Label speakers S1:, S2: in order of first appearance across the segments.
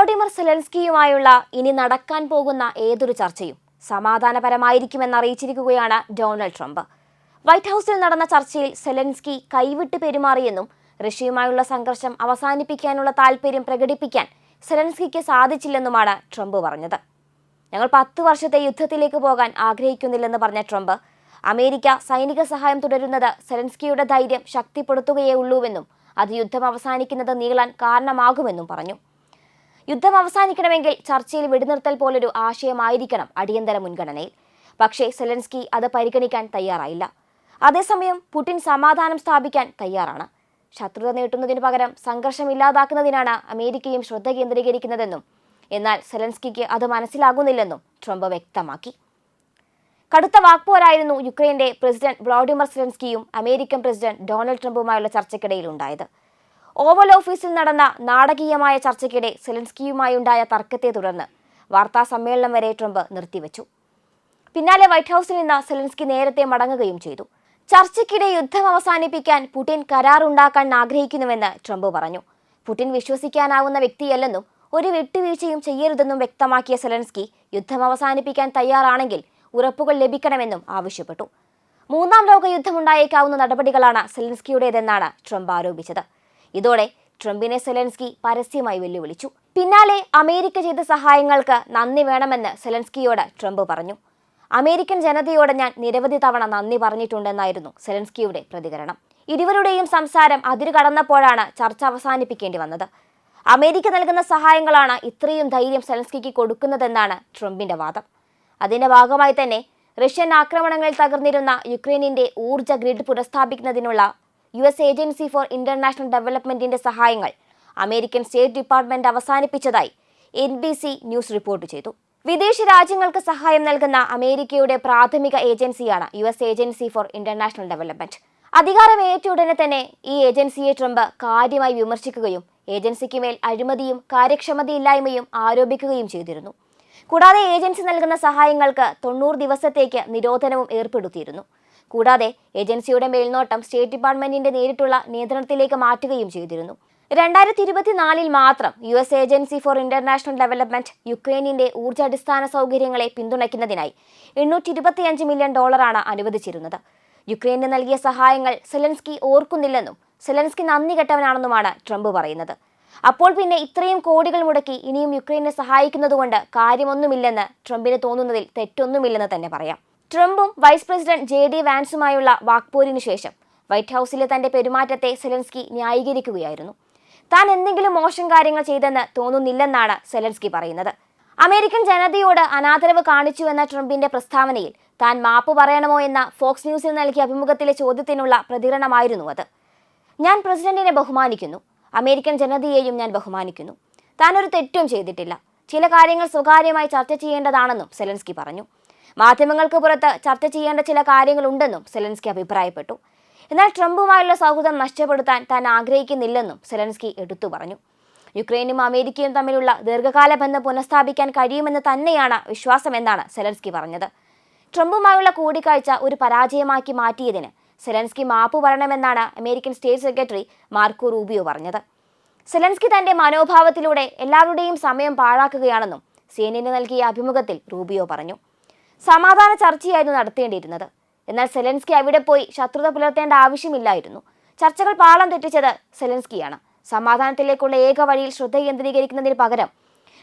S1: Volodymyr സെലൻസ്കിയുമായുള്ള ഇനി നടക്കാൻ പോകുന്ന ഏതൊരു ചർച്ചയും സമാധാനപരമായിരിക്കുമെന്ന് അറിയിച്ചിരിക്കുകയാണ് ഡൊണാൾഡ് ട്രംപ്. വൈറ്റ് ഹൗസിൽ നടന്ന ചർച്ചയിൽ സെലൻസ്കി കൈവിട്ട് പെരുമാറിയെന്നും റഷ്യയുമായുള്ള സംഘർഷം അവസാനിപ്പിക്കാനുള്ള താൽപര്യം പ്രകടിപ്പിക്കാൻ സെലൻസ്കിക്ക് സാധിച്ചില്ലെന്നുമാണ് ട്രംപ് പറഞ്ഞത്. ഞങ്ങൾ പത്ത് വർഷത്തെ യുദ്ധത്തിലേക്ക് പോകാൻ ആഗ്രഹിക്കുന്നില്ലെന്ന് പറഞ്ഞ ട്രംപ് അമേരിക്ക സൈനിക സഹായം തുടരുന്നത് സെലൻസ്കിയുടെ ധൈര്യം ശക്തിപ്പെടുത്തുകയേ ഉള്ളൂവെന്നും അത് യുദ്ധം അവസാനിക്കുന്നത് നീളാൻ കാരണമാകുമെന്നും പറഞ്ഞു. യുദ്ധം അവസാനിക്കണമെങ്കിൽ ചർച്ചയിൽ വെടിനിർത്തൽ പോലൊരു ആശയമായിരിക്കണം അടിയന്തര മുൻഗണനയിൽ. പക്ഷേ സെലൻസ്കി അത് പരിഗണിക്കാൻ തയ്യാറായില്ല. അതേസമയം പുടിൻ സമാധാനം സ്ഥാപിക്കാൻ തയ്യാറാണ്. ശത്രുത നീട്ടുന്നതിനു പകരം സംഘർഷം ഇല്ലാതാക്കുന്നതിനാണ് അമേരിക്കയും ശ്രദ്ധ കേന്ദ്രീകരിക്കുന്നതെന്നും എന്നാൽ സെലൻസ്കിക്ക് അത് മനസ്സിലാകുന്നില്ലെന്നും ട്രംപ് വ്യക്തമാക്കി. കടുത്ത വാക്പോരായിരുന്നു യുക്രൈന്റെ പ്രസിഡന്റ് വ്ളാഡിമിർ സെലൻസ്കിയും അമേരിക്കൻ പ്രസിഡന്റ് ഡൊണാൾഡ് ട്രംപുമായുള്ള ചർച്ചയ്ക്കിടയിൽ ഉണ്ടായത് ഓവൽ ഓഫീസിൽ നടന്ന നാടകീയമായ ചർച്ചയ്ക്കിടെ സെലൻസ്കിയുമായുണ്ടായ തർക്കത്തെ തുടർന്ന് വാർത്താ സമ്മേളനം വരെ ട്രംപ് നിർത്തിവെച്ചു. പിന്നാലെ വൈറ്റ് ഹൗസിൽ നിന്ന് സെലൻസ്കി നേരത്തെ മടങ്ങുകയും ചെയ്തു. ചർച്ചയ്ക്കിടെ യുദ്ധം അവസാനിപ്പിക്കാൻ പുടിൻ കരാറുണ്ടാക്കാൻ ആഗ്രഹിക്കുന്നുവെന്ന് ട്രംപ് പറഞ്ഞു. പുടിൻ വിശ്വസിക്കാനാവുന്ന വ്യക്തിയല്ലെന്നും ഒരു വിട്ടുവീഴ്ചയും ചെയ്യരുതെന്നും വ്യക്തമാക്കിയ സെലൻസ്കി യുദ്ധം അവസാനിപ്പിക്കാൻ തയ്യാറാണെങ്കിൽ ഉറപ്പുകൾ ലഭിക്കണമെന്നും ആവശ്യപ്പെട്ടു. മൂന്നാം ലോക യുദ്ധമുണ്ടായേക്കാവുന്ന നടപടികളാണ് സെലൻസ്കിയുടേതെന്നാണ് ട്രംപ് ആരോപിച്ചത്. ഇതോടെ ട്രംപിനെ സെലൻസ്കി പരസ്യമായി വെല്ലുവിളിച്ചു. പിന്നാലെ അമേരിക്ക ചെയ്ത സഹായങ്ങൾക്ക് നന്ദി വേണമെന്ന് സെലൻസ്കിയോട് ട്രംപ് പറഞ്ഞു. അമേരിക്കൻ ജനതയോട് ഞാൻ നിരവധി തവണ നന്ദി പറഞ്ഞിട്ടുണ്ടെന്നായിരുന്നു സെലൻസ്കിയുടെ പ്രതികരണം. ഇരുവരുടെയും സംസാരം അതിരു കടന്നപ്പോഴാണ് ചർച്ച അവസാനിപ്പിക്കേണ്ടി വന്നത്. അമേരിക്ക നൽകുന്ന സഹായങ്ങളാണ് ഇത്രയും ധൈര്യം സെലൻസ്കിക്ക് കൊടുക്കുന്നതെന്നാണ് ട്രംപിന്റെ വാദം. അതിന്റെ ഭാഗമായി തന്നെ റഷ്യൻ ആക്രമണങ്ങളിൽ തകർന്നിരുന്ന യുക്രൈനിന്റെ ഊർജ grid പുനഃസ്ഥാപിക്കുന്നതിനുള്ള U S agency for international ഡെവലപ്മെന്റിന്റെ സഹായങ്ങൾ American state department അവസാനിപ്പിച്ചതായി N B C news report ചെയ്തു. വിദേശ രാജ്യങ്ങൾക്ക് സഹായം നൽകുന്ന അമേരിക്കയുടെ പ്രാഥമിക ഏജൻസിയാണ് U S agency for international development. അധികാരമേറ്റ ഉടനെ തന്നെ ഈ ഏജൻസിയെ ട്രംപ് കാര്യമായി വിമർശിക്കുകയും ഏജൻസിക്ക് മേൽ അഴിമതിയും കാര്യക്ഷമതയില്ലായ്മയും ആരോപിക്കുകയും ചെയ്തിരുന്നു. കൂടാതെ ഏജൻസി നൽകുന്ന സഹായങ്ങൾക്ക് തൊണ്ണൂറ് ദിവസത്തേക്ക് നിരോധനവും ഏർപ്പെടുത്തിയിരുന്നു. കൂടാതെ ഏജൻസിയുടെ മേൽനോട്ടം സ്റ്റേറ്റ് ഡിപ്പാർട്ട്മെന്റിന്റെ നേരിട്ടുള്ള നിയന്ത്രണത്തിലേക്ക് മാറ്റുകയും ചെയ്തിരുന്നു. രണ്ടായിരത്തി ഇരുപത്തിനാലിൽ മാത്രം U S agency for international development യുക്രൈനിന്റെ ഊർജാടിസ്ഥാന സൗകര്യങ്ങളെ പിന്തുണയ്ക്കുന്നതിനായി എണ്ണൂറ്റി ഇരുപത്തിയഞ്ച് മില്യൺ ഡോളറാണ് അനുവദിച്ചിരുന്നത്. യുക്രൈന് നൽകിയ സഹായങ്ങൾ സെലൻസ്കി ഓർക്കുന്നില്ലെന്നും സെലൻസ്കി നന്ദി കെട്ടവനാണെന്നുമാണ് ട്രംപ് പറയുന്നത്. അപ്പോൾ പിന്നെ ഇത്രയും കോടികൾ മുടക്കി ഇനിയും യുക്രൈനെ സഹായിക്കുന്നതുകൊണ്ട് കാര്യമൊന്നുമില്ലെന്ന് ട്രംപിന് തോന്നുന്നതിൽ തെറ്റൊന്നുമില്ലെന്ന് തന്നെ പറയാം. ട്രംപും വൈസ് പ്രസിഡന്റ് ജെ ഡി വാൻസുമായുള്ള വാക്പോരിന് ശേഷം വൈറ്റ് ഹൌസിലെ തന്റെ പെരുമാറ്റത്തെ സെലൻസ്കി ന്യായീകരിക്കുകയായിരുന്നു. താൻ എന്തെങ്കിലും മോശം കാര്യങ്ങൾ ചെയ്തെന്ന് തോന്നുന്നില്ലെന്നാണ് സെലൻസ്കി പറയുന്നത്. അമേരിക്കൻ ജനതയോട് അനാദരവ് കാണിച്ചുവെന്ന ട്രംപിന്റെ പ്രസ്താവനയിൽ താൻ മാപ്പ് പറയണമോ എന്ന ഫോക്സ് ന്യൂസിൽ നൽകിയ അഭിമുഖത്തിലെ ചോദ്യത്തിനുള്ള പ്രതികരണമായിരുന്നു അത്. ഞാൻ പ്രസിഡന്റിനെ ബഹുമാനിക്കുന്നു. അമേരിക്കൻ ജനതയെയും ഞാൻ ബഹുമാനിക്കുന്നു. താൻ ഒരു തെറ്റും ചെയ്തിട്ടില്ല. ചില കാര്യങ്ങൾ സ്വകാര്യമായി ചർച്ച ചെയ്യേണ്ടതാണെന്നും സെലൻസ്കി പറഞ്ഞു. മാധ്യമങ്ങൾക്ക് പുറത്ത് ചർച്ച ചെയ്യേണ്ട ചില കാര്യങ്ങളുണ്ടെന്നും സെലൻസ്കി അഭിപ്രായപ്പെട്ടു. എന്നാൽ ട്രംപുമായുള്ള സൗഹൃദം നഷ്ടപ്പെടുത്താൻ താൻ ആഗ്രഹിക്കുന്നില്ലെന്നും സെലൻസ്കി എടുത്തു പറഞ്ഞു. യുക്രൈനും അമേരിക്കയും തമ്മിലുള്ള ദീർഘകാല ബന്ധം പുനഃസ്ഥാപിക്കാൻ കഴിയുമെന്ന് തന്നെയാണ് വിശ്വാസമെന്നാണ് സെലൻസ്കി പറഞ്ഞത്. ട്രംപുമായുള്ള കൂടിക്കാഴ്ച ഒരു പരാജയമാക്കി മാറ്റിയതിന് സെലൻസ്കി മാപ്പ് പറയണമെന്നാണ് American state secretary Marco Rubio പറഞ്ഞത്. സെലൻസ്കി തന്റെ മനോഭാവത്തിലൂടെ എല്ലാവരുടെയും സമയം പാഴാക്കുകയാണെന്നും സേനന് നൽകിയ അഭിമുഖത്തിൽ റൂബിയോ പറഞ്ഞു. സമാധാന ചർച്ചയായിരുന്നു നടത്തേണ്ടിയിരുന്നത്. എന്നാൽ സെലൻസ്കി അവിടെ പോയി ശത്രുത പുലർത്തേണ്ട ആവശ്യമില്ലായിരുന്നു. ചർച്ചകൾ പാളം തെറ്റിച്ചത് സെലൻസ്കിയാണ്. സമാധാനത്തിലേക്കുള്ള ഏക വഴിയിൽ ശ്രദ്ധ കേന്ദ്രീകരിക്കുന്നതിന് പകരം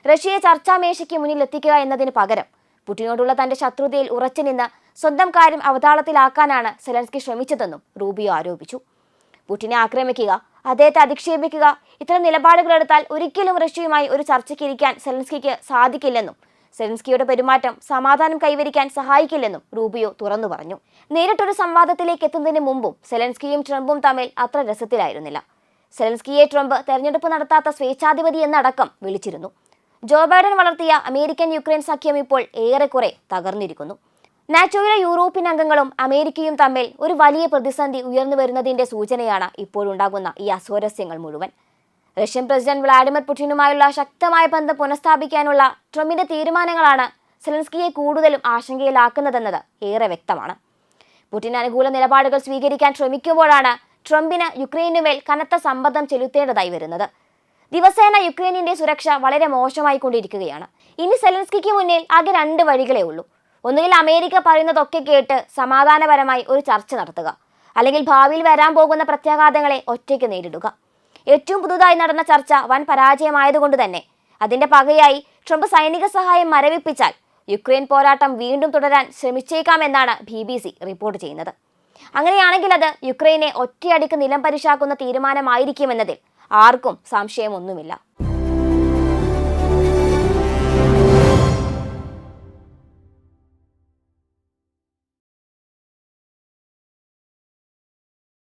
S1: റഷ്യയെ ചർച്ചാമേശയ്ക്ക് മുന്നിൽ എത്തിക്കുക എന്നതിന് പകരം പുടിനോടുള്ള തന്റെ ശത്രുതയിൽ ഉറച്ചു നിന്ന് സ്വന്തം കാര്യം അവതാളത്തിലാക്കാനാണ് സെലൻസ്കി ശ്രമിച്ചതെന്നും റൂബിയോ ആരോപിച്ചു. പുടിനെ ആക്രമിക്കുക അദ്ദേഹത്തെ അധിക്ഷേപിക്കുക ഇത്തരം നിലപാടുകൾ എടുത്താൽ ഒരിക്കലും റഷ്യയുമായി ഒരു ചർച്ചയ്ക്ക് ഇരിക്കാൻ സെലൻസ്കിക്ക് സാധിക്കില്ലെന്നും സെലൻസ്കിയുടെ പെരുമാറ്റം സമാധാനം കൈവരിക്കാൻ സഹായിക്കില്ലെന്നും റൂബിയോ തുറന്നു പറഞ്ഞു. നേരിട്ടൊരു സംവാദത്തിലേക്ക് എത്തുന്നതിന് മുമ്പും സെലൻസ്കിയും ട്രംപും തമ്മിൽ അത്ര രസത്തിലായിരുന്നില്ല. സെലൻസ്കിയെ ട്രംപ് തെരഞ്ഞെടുപ്പ് നടത്താത്ത സ്വേച്ഛാധിപതി എന്നടക്കം വിളിച്ചിരുന്നു. ജോ ബൈഡൻ വളർത്തിയ അമേരിക്കൻ യുക്രൈൻ സഖ്യം ഇപ്പോൾ ഏറെക്കുറെ തകർന്നിരിക്കുന്നു. നാറ്റോയിലെ യൂറോപ്യൻ അംഗങ്ങളും അമേരിക്കയും തമ്മിൽ ഒരു വലിയ പ്രതിസന്ധി ഉയർന്നു വരുന്നതിന്റെ സൂചനയാണ് ഇപ്പോഴുണ്ടാകുന്ന ഈ അസ്വാരസ്യങ്ങൾ മുഴുവൻ. റഷ്യൻ പ്രസിഡന്റ് വ്ളാഡിമിർ പുടിനുമായുള്ള ശക്തമായ ബന്ധം പുനഃസ്ഥാപിക്കാനുള്ള ട്രംപിന്റെ തീരുമാനങ്ങളാണ് സെലൻസ്കിയെ കൂടുതലും ആശങ്കയിലാക്കുന്നതെന്നത് ഏറെ വ്യക്തമാണ്. പുടിൻ അനുകൂല നിലപാടുകൾ സ്വീകരിക്കാൻ ശ്രമിക്കുമ്പോഴാണ് ട്രംപിന് യുക്രൈനുമേൽ കനത്ത സമ്മർദ്ദം ചെലുത്തേണ്ടതായി വരുന്നത്. ദിവസേന യുക്രൈനിന്റെ സുരക്ഷ വളരെ മോശമായി കൊണ്ടിരിക്കുകയാണ്. ഇനി സെലൻസ്കിക്ക് മുന്നിൽ ആകെ രണ്ട് വഴികളേ ഉള്ളൂ. ഒന്നുകിൽ അമേരിക്ക പറയുന്നതൊക്കെ കേട്ട് സമാധാനപരമായി ഒരു ചർച്ച നടത്തുക. അല്ലെങ്കിൽ ഭാവിയിൽ വരാൻ പോകുന്ന പ്രത്യാഘാതങ്ങളെ ഒറ്റയ്ക്ക് നേരിടുക. ഏറ്റവും പുതുതായി നടന്ന ചർച്ച വൻ പരാജയമായതുകൊണ്ട് തന്നെ. അതിന്റെ പകയായി ട്രംപ് സൈനിക സഹായം മരവിപ്പിച്ചാൽ യുക്രൈൻ പോരാട്ടം വീണ്ടും തുടരാൻ ശ്രമിച്ചേക്കാമെന്നാണ് ബി ബി സി റിപ്പോർട്ട് ചെയ്യുന്നത്. അങ്ങനെയാണെങ്കിൽ അത് യുക്രൈനെ ഒറ്റയടിക്ക് നിലം പരിശാക്കുന്ന തീരുമാനമായിരിക്കുമെന്നതിൽ ആർക്കും സംശയമൊന്നുമില്ല.